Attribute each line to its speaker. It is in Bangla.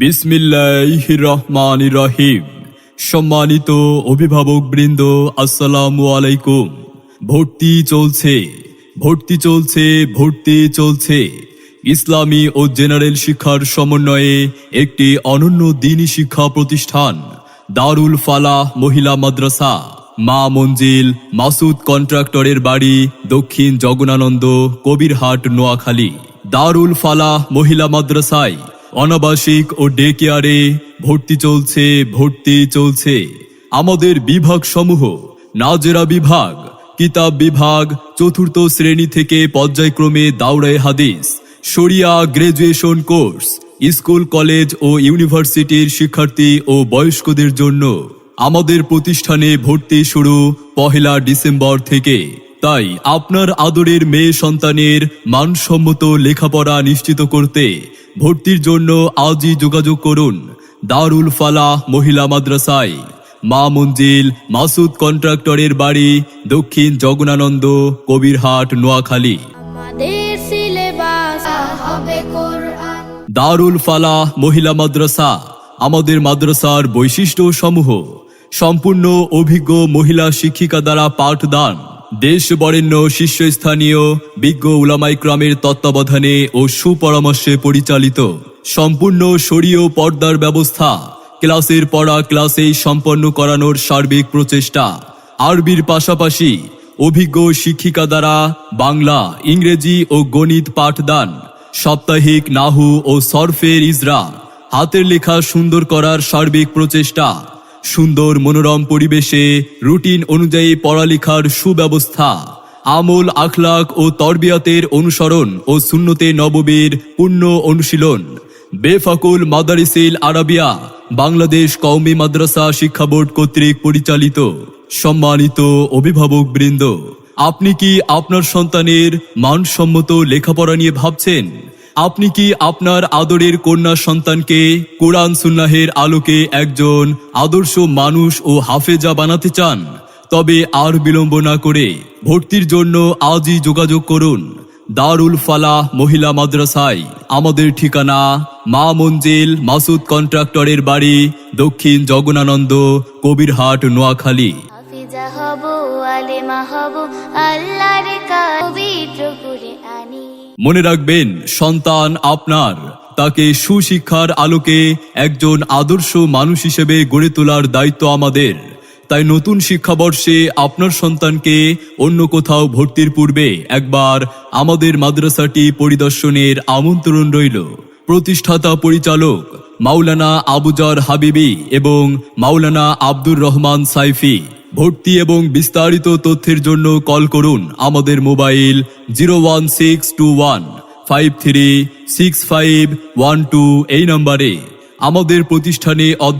Speaker 1: বিসমিল্লাহ রহমান রহিম সম্মানিত অভিভাবক বৃন্দ আসসালামু আলাইকুম। ভর্তি চলছে ভর্তি চলছে ভর্তি চলছে। ইসলামী ও জেনারেল শিক্ষার সমন্বয়ে একটি অনন্য দিনী শিক্ষা প্রতিষ্ঠান, দারুল ফালাহ মহিলা মাদ্রাসা। মা মঞ্জিল মাসুদ কন্ট্রাক্টরের বাড়ি দক্ষিণ জগনানন্দ কবিরহাট, নোয়াখালী। দারুল ফালাহ মহিলা মাদ্রাসায় অনাবাসিক ও ডে কেয়ারে ভর্তি চলছে ভর্তি চলছে। আমাদের বিভাগ সমূহ নাজেরা বিভাগ, কিতাব বিভাগ, চতুর্থ শ্রেণি থেকে পর্যায়ক্রমে দাউরাই হাদিস, শরিয়া গ্রাজুয়েশন কোর্স, স্কুল, কলেজ ও ইউনিভার্সিটির শিক্ষার্থী ও বয়স্কদের জন্য আমাদের প্রতিষ্ঠানে ভর্তি শুরু পহেলা ডিসেম্বর থেকে। তাই আপনার আদরের মেয়ে সন্তানের মানসম্মত লেখাপড়া নিশ্চিত করতে ভর্তির জন্য আজই যোগাযোগ করুন। দারুল ফালাহ মহিলা মাদ্রাসায়। মা মঞ্জিল মাসুদ কন্ট্রাক্টরের বাড়ি দক্ষিণ জগনানন্দ কবিরহাট নোয়াখালী। দারুল ফালাহ মহিলা মাদ্রাসা আমাদের মাদ্রাসার বৈশিষ্ট্য সমূহ সম্পূর্ণ অভিজ্ঞ মহিলা শিক্ষিকা দ্বারা পাঠদান। দেশ বরেণ্য শীর্ষস্থানীয় বিজ্ঞ উলামাইক্রামের তত্ত্বাবধানে ও সুপরামর্শে পরিচালিত সম্পূর্ণ শরীয় পর্দার ব্যবস্থা ক্লাসের পড়া ক্লাসেই সম্পন্ন করানোর সার্বিক প্রচেষ্টা। আরবির পাশাপাশি অভিজ্ঞ শিক্ষিকা দ্বারা বাংলা, ইংরেজি ও গণিত পাঠদান, সাপ্তাহিক নাহু ও সরফের ইজরা, হাতের লেখা সুন্দর করার সার্বিক প্রচেষ্টা। সুন্দর মনোরম পরিবেশে রুটিন অনুযায়ী পড়ালেখার সুব্যবস্থা। আমল আখলাক ও তরবিয়াতের অনুসরণ ও শূন্যতে নববীর পূর্ণ অনুশীলন। বেফাকুল মাদারিসিল আরাবিয়া, বাংলাদেশ কওমি মাদ্রাসা শিক্ষা বোর্ড কর্তৃক পরিচালিত। সম্মানিত অভিভাবক বৃন্দ, আপনি কি আপনার সন্তানের মানসম্মত লেখাপড়া নিয়ে ভাবছেন? আপনি কি আপনার আদরের কন্যা সন্তানকে কোরআন সুন্নাহের আলোকে একজন আদর্শ মানুষ ও হাফেজা বানাতে চান? তবে আর বিলম্ব না করে ভর্তির জন্য আজই যোগাযোগ করুন। দারুল ফালাহ মহিলা মাদ্রাসায়। আমাদের ঠিকানা মা মঞ্জিল মাসুদ কন্ট্রাক্টরের বাড়ি দক্ষিণ জগনানন্দ কবিরহাট, নোয়াখালী। মনে রাখবেন, সন্তান আপনার। তাকে সুশিক্ষার আলোকে একজন আদর্শ মানুষ হিসেবে গড়ে তোলার দায়িত্ব আমাদের। তাই নতুন শিক্ষাবর্ষে আপনার সন্তানকে অন্য কোথাও ভর্তির পূর্বে একবার আমাদের মাদ্রাসাটি পরিদর্শনের আমন্ত্রণ রইল। প্রতিষ্ঠাতা পরিচালক, মাওলানা আবুজার হাবিবি এবং মাওলানা আব্দুর রহমান সাইফি। ভর্তি এবং বিস্তারিত তথ্যের জন্য কল করুন আমাদের mobile zero one six two one five three six five one two এই নম্বরে। আমাদের প্রতিষ্ঠানে